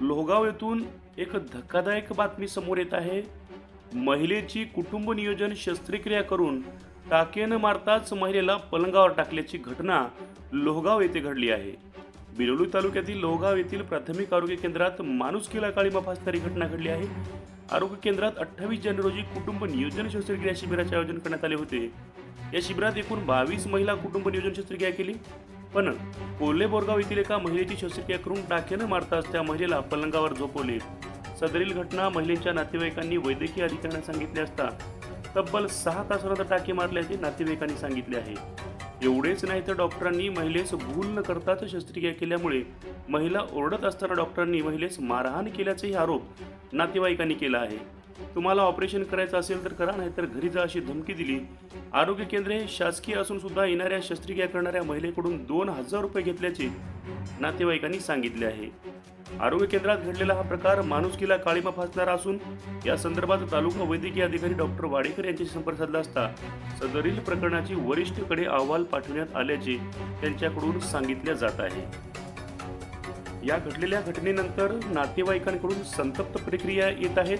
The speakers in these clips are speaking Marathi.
लोहगाव येथून एक धक्कादायक बातमी समोर येत आहे. महिलेची कुटुंब नियोजन शस्त्रक्रिया करून टाकेनं मारताच महिलेला पलंगावर टाकल्याची घटना लोहगाव येथे घडली आहे. बिलोली तालुक्यातील लोहगाव येथील प्राथमिक आरोग्य केंद्रात माणुसकीला काळी फासणारी घटना घडली आहे. आरोग्य केंद्रात अठ्ठावीस जानेवारी रोजी कुटुंब नियोजन शस्त्रक्रिया शिबिराचे आयोजन करण्यात आले होते. या शिबिरात एकूण बावीस महिला कुटुंब नियोजन शस्त्रक्रिया केली. पण कोल्हे बोरगाव येथील एका महिलेची शस्त्रक्रिया करून टाक्यानं मारताच त्या महिलेला पलंगावर झोपवले. सदरील घटना महिलेच्या नातेवाईकांनी वैद्यकीय अधिकाऱ्यांना सांगितले असता तब्बल सहा तासानंतर टाके मारल्याचे नातेवाईकांनी सांगितले आहे. एवढेच नाही तर डॉक्टरांनी महिलेस भूल न करताच शस्त्रक्रिया केल्यामुळे महिला ओरडत असताना डॉक्टरांनी महिलेस मारहाण केल्याचाही आरोप नातेवाईकांनी केला आहे. तुम्हाला ऑपरेशन करायचं असेल तर करा नाहीतर घरी जा अशी धमकी दिली. आरोग्य केंद्र हे शासकीय असून सुद्धा येणाऱ्या शस्त्रक्रिया करणाऱ्या महिलेकडून दोन हजार रुपये घेतल्याचे नातेवाईकांनी सांगितले आहे. आरोग्य केंद्रात घडलेला हा प्रकार माणुसकीला काळीमा फासणारा असून या संदर्भात तालुका वैद्यकीय अधिकारी डॉक्टर वाडेकर यांच्याशी संपर्क साधला असता सदरील प्रकरणाची वरिष्ठकडे अहवाल पाठवण्यात आल्याचे त्यांच्याकडून सांगितले जात आहे. या घडलेल्या घटनेनंतर नातेवाईकांकडून संतप्त प्रतिक्रिया येत आहेत.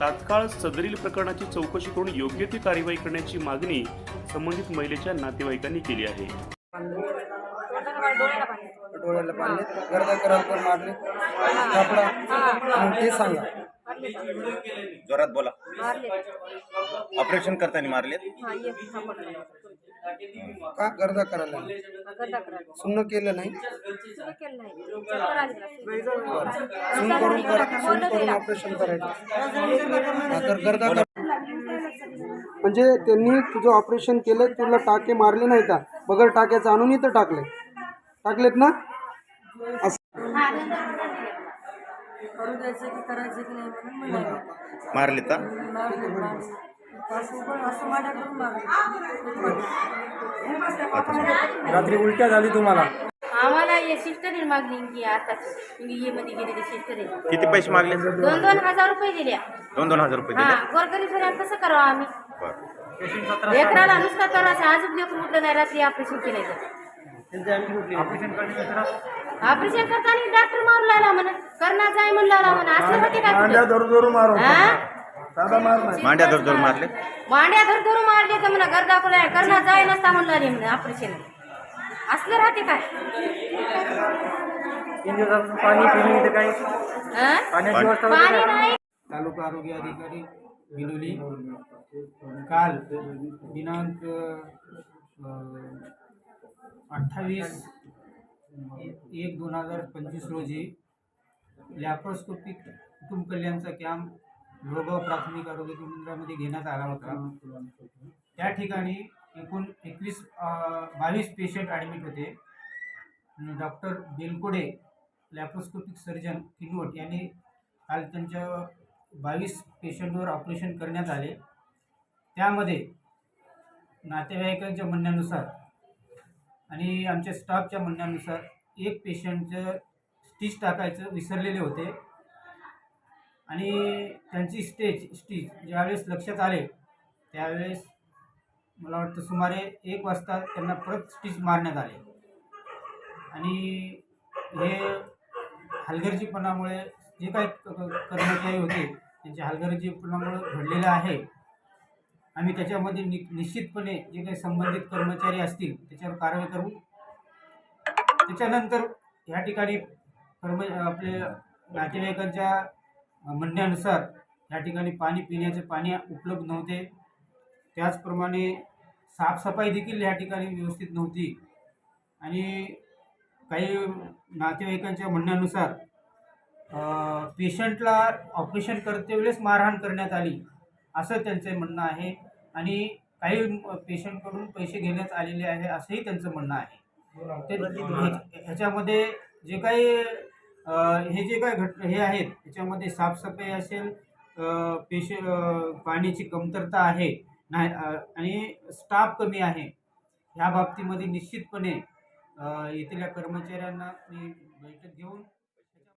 तात्काळ सदरील प्रकरणाची चौकशी करून योग्य ती कार्यवाही करण्याची मागणी संबंधित महिलेच्या नातेवाईकांनी केली आहे. डोळ्याला पाडले गर्दा कराल पण मारले. कापडा. ते सांगा. जोरात बोला. मारले. ऑपरेशन करताना हा एक सापडला का गर्दा करायला? सुन्न केलं नाही? सुरू केलं नाही. चक्कर आली त्याला. सुन करून कर. सुन करून ऑपरेशन करायचं. हा, तर गर्दा कर म्हणजे त्यांनी तुझं ऑपरेशन केलं तुला टाके मारले नाही का? बगर टाक्याचं आणून इथं टाकले टाकलेत ना? असं. करू द्यायचं की करायचं की नाही म्हणून मारले का? मारले मारले. असं पण असं माझ्याकडून मारले रात्री उलट्या झाली तुम्हाला. आम्हाला हे सिस्टर आहे मागणी की आता ये मध्ये गेलेली सिस्टर आहे किती पैसे मागले? दोन दोन हजार रुपये दिल्या दोन दोन हजार रुपये हा दिले गोरगरीब सगळ्यात कसं करावं आम्ही? बरं. लेकराला नुसतं करायचं अजून लेकरू उठलं नाही रात्री ऑपरेशन केलं ऑपरेशन करताना डॉक्टर मारू लागला म्हणा. करणार जाय म्हणून लागला म्हणा. असलं होते का कुठं? हा? मांड्या धर धरून मारले? मांड्या धर धरून मारले तर म्हणा गर्दा कुठे करणार जाय नसता म्हणून लागले म्हणा ऑपरेशन. असलं राहते काय? हा? पाणी नाही. तालुका आरोग्य अधिकारी बिलोली. काल दिनांक अठ्ठावीस एक दोन हजार पंचवीस रोजी लॅप्रोस्कोपिक कुटुंब कल्याणचा कॅम्प लोगाव प्राथमिक आरोग्य केंद्रामध्ये घेण्यात आला होता. त्या ठिकाणी एकूण एकवीस बावीस पेशंट ॲडमिट होते. Doctor Belkode laparoscopic surgeon Kinwat यांनी काल त्यांच्या बावीस पेशंटवर ऑपरेशन करण्यात आले. त्यामध्ये नातेवाईकांच्या म्हणण्यानुसार आणि आमच्या स्टाफच्या म्हणण्यानुसार एक पेशंटचं स्टिच टाकायचं विसरलेले होते. आणि त्यांची स्टेज स्टिच ज्यावेळेस लक्षात आले त्यावेळेस मला वाटतं सुमारे एक वाजता त्यांना परत स्टिच मारण्यात आले. आणि हे हलगर्जीपणामुळे जे काही कर्मचारी होते त्यांच्या हलगर्जीपणामुळे घडलेलं आहे. आम्ही त्याच्यामध्ये नि निश्चितपणे जे काही संबंधित कर्मचारी असतील त्याच्यावर कारवाई करू. त्याच्यानंतर ह्या ठिकाणी कर्म आपले नातेवाईकांच्या म्हणण्यानुसार या ठिकाणी पाणी पिण्याचे पाणी उपलब्ध नव्हते. त्याचप्रमाणे साफसफाई देखील या ठिकाणी व्यवस्थित नव्हती. आणि काही नातेवाईकांच्या म्हणण्यानुसार पेशंटला ऑपरेशन करते वेळेस मारहाण करण्यात आली असं त्यांचं म्हणणं आहे. आणि काही पेशंटकडून पैसे घेण्यात आलेले आहे असंही त्यांचं म्हणणं आहे. ते ह्याच्यामध्ये जे काही हे जे काही घट हे आहेत त्याच्यामध्ये साफसफाई असेल पेश पाण्याची कमतरता आहे नाही आणि स्टाफ कमी आहे ह्या बाबतीमध्ये निश्चितपणे येथील कर्मचाऱ्यांना मी बैठक घेऊन